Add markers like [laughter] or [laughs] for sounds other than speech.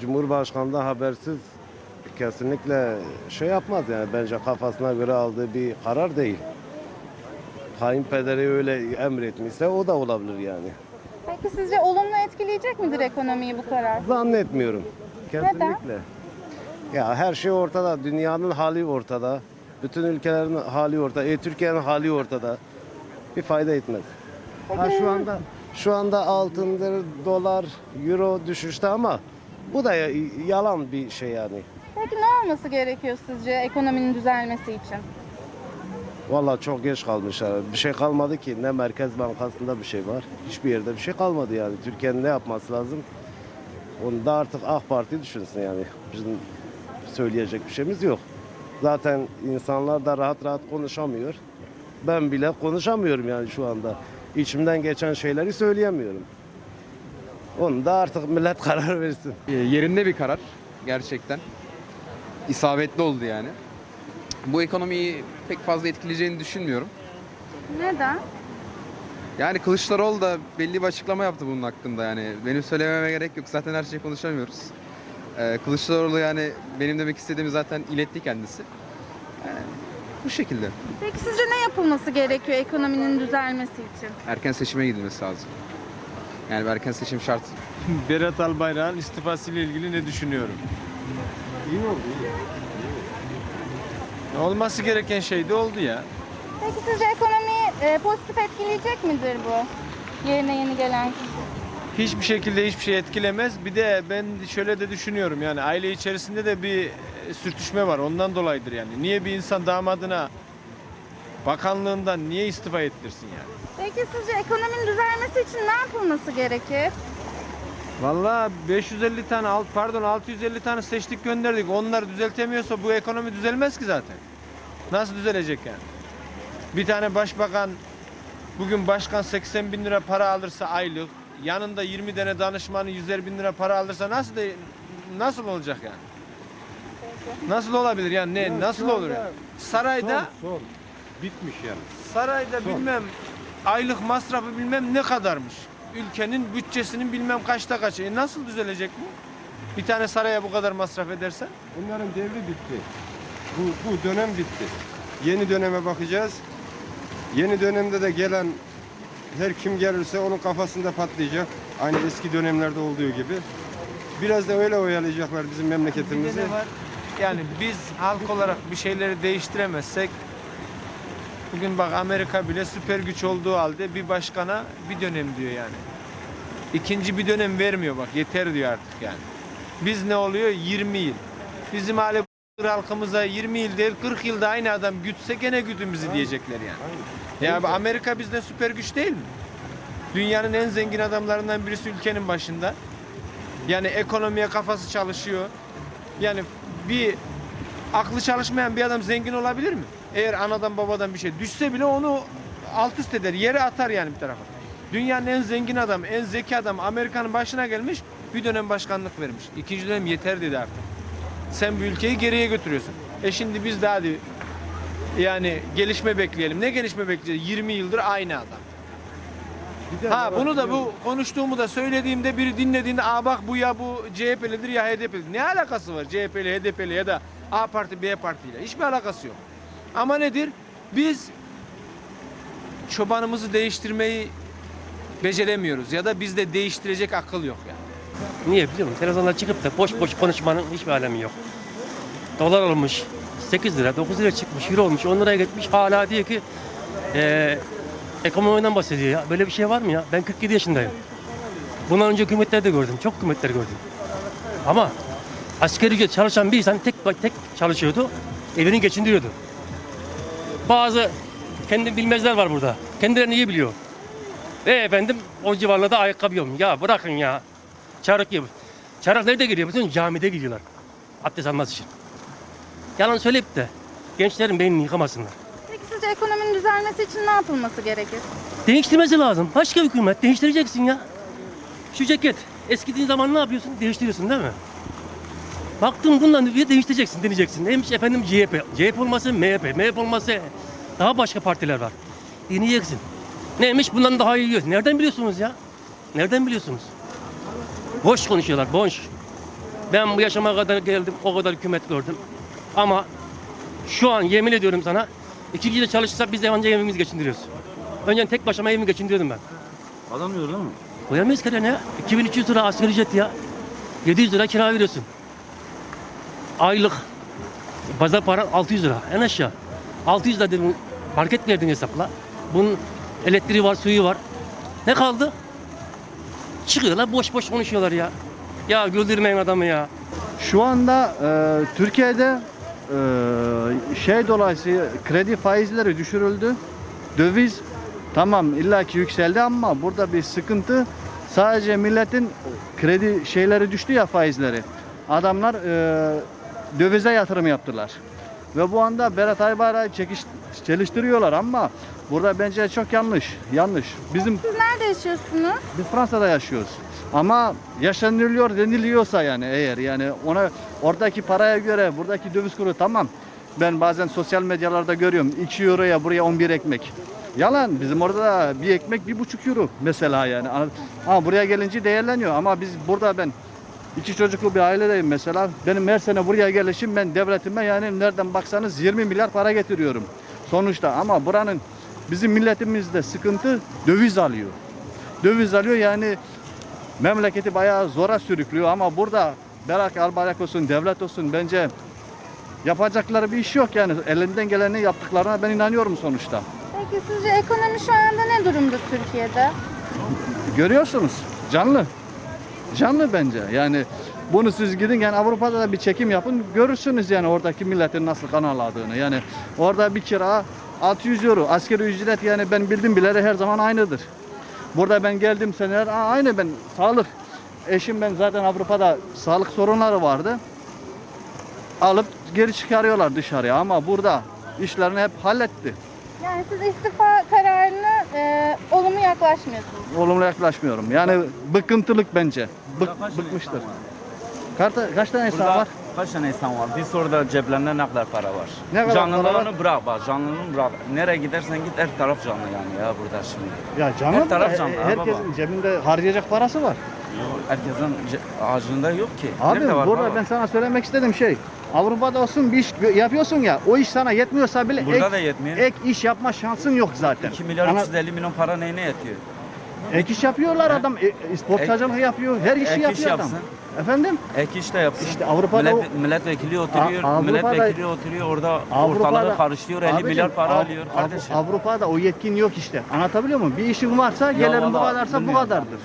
Cumhurbaşkanı da habersiz kesinlikle şey yapmaz yani bence kafasına göre aldığı bir karar değil. Kayınpederi öyle emretmişse o da olabilir yani. Peki sizce olumlu etkileyecek midir ekonomiyi bu karar? Zannetmiyorum. Kesinlikle. Ya her şey ortada. Dünyanın hali ortada. Bütün ülkelerin hali ortada. E, Türkiye'nin hali ortada. Bir fayda etmez. Ha, şu anda şu anda altındır, dolar, euro düşüşte ama bu da ya- yalan bir şey yani. Peki ne olması gerekiyor sizce ekonominin düzelmesi için? Vallahi çok geç kalmışlar. Bir şey kalmadı ki. Ne Merkez Bankası'nda bir şey var. Hiçbir yerde bir şey kalmadı yani. Türkiye'nin ne yapması lazım? Onu da artık AK Parti düşünsün yani. Bizim söyleyecek bir şeyimiz yok. Zaten insanlar da rahat rahat konuşamıyor. Ben bile konuşamıyorum yani şu anda. İçimden geçen şeyleri söyleyemiyorum. Onu da artık millet [laughs] karar versin. E, yerinde bir karar gerçekten. İsabetli oldu yani. Bu ekonomiyi pek fazla etkileyeceğini düşünmüyorum. Neden? Yani Kılıçdaroğlu da belli bir açıklama yaptı bunun hakkında yani. Benim söylememe gerek yok. Zaten her şeyi konuşamıyoruz. Ee, Kılıçdaroğlu yani benim demek istediğimi zaten iletti kendisi. Yani bu şekilde. Peki sizce ne yapılması gerekiyor ekonominin düzelmesi için? Erken seçime gidilmesi lazım. Yani bir erken seçim şart. [laughs] Berat Albayrak'ın istifası ile ilgili ne düşünüyorum? İyi oldu, iyi. Olması gereken şey de oldu ya. Peki sizce ekonomiyi e, pozitif etkileyecek midir bu? Yerine yeni gelen kişi. Hiçbir şekilde hiçbir şey etkilemez. Bir de ben şöyle de düşünüyorum yani aile içerisinde de bir e, sürtüşme var. Ondan dolayıdır yani. Niye bir insan damadına bakanlığından niye istifa ettirsin yani? Peki sizce ekonominin düzelmesi için ne yapılması gerekir? Vallahi 550 tane alt pardon 650 tane seçtik gönderdik. Onlar düzeltemiyorsa bu ekonomi düzelmez ki zaten. Nasıl düzelecek yani? Bir tane başbakan bugün başkan 80 bin lira para alırsa aylık yanında 20 tane danışmanı 100'er bin lira para alırsa nasıl de, nasıl olacak yani? Nasıl olabilir yani ne nasıl olur yani? Sarayda Son. Bitmiş yani. sarayda bilmem aylık masrafı bilmem ne kadarmış. Ülkenin bütçesinin bilmem kaçta kaçı. E nasıl düzelecek bu? Bir tane saraya bu kadar masraf edersen. Bunların devri bitti. Bu, bu dönem bitti. Yeni döneme bakacağız. Yeni dönemde de gelen her kim gelirse onun kafasında patlayacak. Aynı eski dönemlerde olduğu gibi. Biraz da öyle oyalayacaklar bizim Bir de memleketimizi. ne var? Yani biz halk olarak bir şeyleri değiştiremezsek bugün bak Amerika bile süper güç olduğu halde bir başkana bir dönem diyor yani. İkinci bir dönem vermiyor bak yeter diyor artık yani. Biz ne oluyor? 20 yıl. Bizim hali halkımıza 20 yıl değil 40 yılda aynı adam gütse gene güdümüzü diyecekler yani. Ya bu Amerika bizden süper güç değil mi? Dünyanın en zengin adamlarından birisi ülkenin başında. Yani ekonomiye kafası çalışıyor. Yani bir aklı çalışmayan bir adam zengin olabilir mi? Eğer anadan babadan bir şey düşse bile onu alt üst eder, yere atar yani bir tarafa. Dünyanın en zengin adam, en zeki adam Amerika'nın başına gelmiş, bir dönem başkanlık vermiş. İkinci dönem yeter dedi artık. Sen bu ülkeyi geriye götürüyorsun. E şimdi biz de hadi yani gelişme bekleyelim. Ne gelişme bekleyeceğiz? 20 yıldır aynı adam. Ha bunu da bu konuştuğumu da söylediğimde biri dinlediğinde aa bak bu ya bu CHP'lidir ya HDP'lidir. Ne alakası var CHP'li, HDP'li ya da A parti, B partiyle? Hiçbir alakası yok. Ama nedir? Biz çobanımızı değiştirmeyi beceremiyoruz ya da bizde değiştirecek akıl yok yani. Niye biliyor musun? Televizyonda çıkıp da boş boş konuşmanın hiçbir alemi yok. Dolar olmuş 8 lira, 9 lira çıkmış, euro olmuş 10 liraya gitmiş. Hala diyor ki eee ekonomiden bahsediyor ya. Böyle bir şey var mı ya? Ben 47 yaşındayım. Bundan önce hükümetleri de gördüm. Çok hükümetler gördüm. Ama asgari ücret çalışan bir insan tek tek çalışıyordu. Evini geçindiriyordu. Bazı kendi bilmezler var burada. Kendilerini iyi biliyor. Ve efendim o civarlarda ayakkabı yok. Ya bırakın ya. Çarık gibi. Çarık nerede giriyor? Bütün camide gidiyorlar. Abdest alması için. Yalan söyleyip de gençlerin beynini yıkamasınlar. Peki sizce ekonominin düzelmesi için ne yapılması gerekir? Değiştirmesi lazım. Başka hükümet değiştireceksin ya. Şu ceket eskidiğin zaman ne yapıyorsun? Değiştiriyorsun değil mi? Baktın bundan diye değiştireceksin, deneyeceksin. Neymiş efendim CHP. CHP olması MHP. MHP olması daha başka partiler var. Deneyeceksin. Neymiş bundan daha iyi yiyor. Nereden biliyorsunuz ya? Nereden biliyorsunuz? Boş konuşuyorlar, boş. Ben bu yaşama kadar geldim, o kadar hükümet gördüm. Ama şu an yemin ediyorum sana, iki kişi çalışırsak biz de ancak evimizi geçindiriyoruz. Önce tek başıma evimi geçindiriyordum ben. Alamıyor değil mi? Koyamayız ki ne? 2300 lira asgari ücret ya. 700 lira kira veriyorsun. Aylık. Pazar para 600 lira en aşağı. 600 lira dedim market verdin hesapla. Bunun elektriği var, suyu var. Ne kaldı? Çıkıyorlar boş boş konuşuyorlar ya. Ya güldürmeyin adamı ya. Şu anda e, Türkiye'de e, şey dolayısıyla kredi faizleri düşürüldü. Döviz tamam illaki yükseldi ama burada bir sıkıntı sadece milletin kredi şeyleri düştü ya faizleri. Adamlar e, dövize yatırım yaptılar. Ve bu anda Berat Aybar'ı çekiş, çeliştiriyorlar ama burada bence çok yanlış. Yanlış. Bizim Siz nerede yaşıyorsunuz? biz Fransa'da yaşıyoruz. Ama yaşanılıyor deniliyorsa yani eğer yani ona oradaki paraya göre buradaki döviz kuru tamam. Ben bazen sosyal medyalarda görüyorum 2 euroya buraya 11 ekmek. Yalan bizim orada da bir ekmek bir buçuk euro mesela yani. Ama buraya gelince değerleniyor ama biz burada ben iki çocuklu bir ailedeyim mesela. Benim her sene buraya gelişim ben devletime yani nereden baksanız 20 milyar para getiriyorum sonuçta. Ama buranın bizim milletimizde sıkıntı döviz alıyor döviz alıyor yani memleketi bayağı zora sürüklüyor ama burada Berak Albayrak olsun, devlet olsun bence yapacakları bir iş yok yani elinden geleni yaptıklarına ben inanıyorum sonuçta. Peki sizce ekonomi şu anda ne durumda Türkiye'de? Görüyorsunuz canlı. Canlı bence yani bunu siz gidin yani Avrupa'da da bir çekim yapın görürsünüz yani oradaki milletin nasıl kan ağladığını yani orada bir kira 600 euro askeri ücret yani ben bildim bileli her zaman aynıdır. Burada ben geldim seneler aynı ben sağlık eşim ben zaten Avrupa'da sağlık sorunları vardı. Alıp geri çıkarıyorlar dışarıya ama burada işlerini hep halletti. Yani siz istifa kararına e, olumlu yaklaşmıyorsunuz. Olumlu yaklaşmıyorum. Yani bıkkıntılık bence. Bık, bıkmıştır. Karta, kaç tane insan Burada var? kaç tane insan var? Bir soruda ceplerinde ne kadar para var? Ne kadar para Canlılığını var? bırak bak, canlılığını bırak. Nereye gidersen git her taraf canlı yani ya burada şimdi. Ya canım Her taraf canlı, ha herkesin baba. cebinde harcayacak parası var. Herkesin ce- ağacında yok ki. Abi Nerede var burada baba? ben sana söylemek istediğim şey. Avrupa'da olsun bir iş yapıyorsun ya o iş sana yetmiyorsa bile Burada ek, da yetmiyor. ek iş yapma şansın yok zaten. 2 milyar Ana- 350 milyon para neyine yetiyor? ek iş yapıyorlar adam. E, sportacılık yapıyor. Her işi ek iş yapıyor adam. yapsın. Efendim? Ek iş de yapsın. İşte Avrupa'da Millet, milletvekili oturuyor, Avrupa'da- milletvekili oturuyor orada Avrupa'da- ortalığı karıştıyor, 50 Abicim, milyar para Av- alıyor kardeşim. Avrupa'da o yetkin yok işte. Anlatabiliyor muyum? Bir işin varsa gelirin bu kadarsa bu kadardır.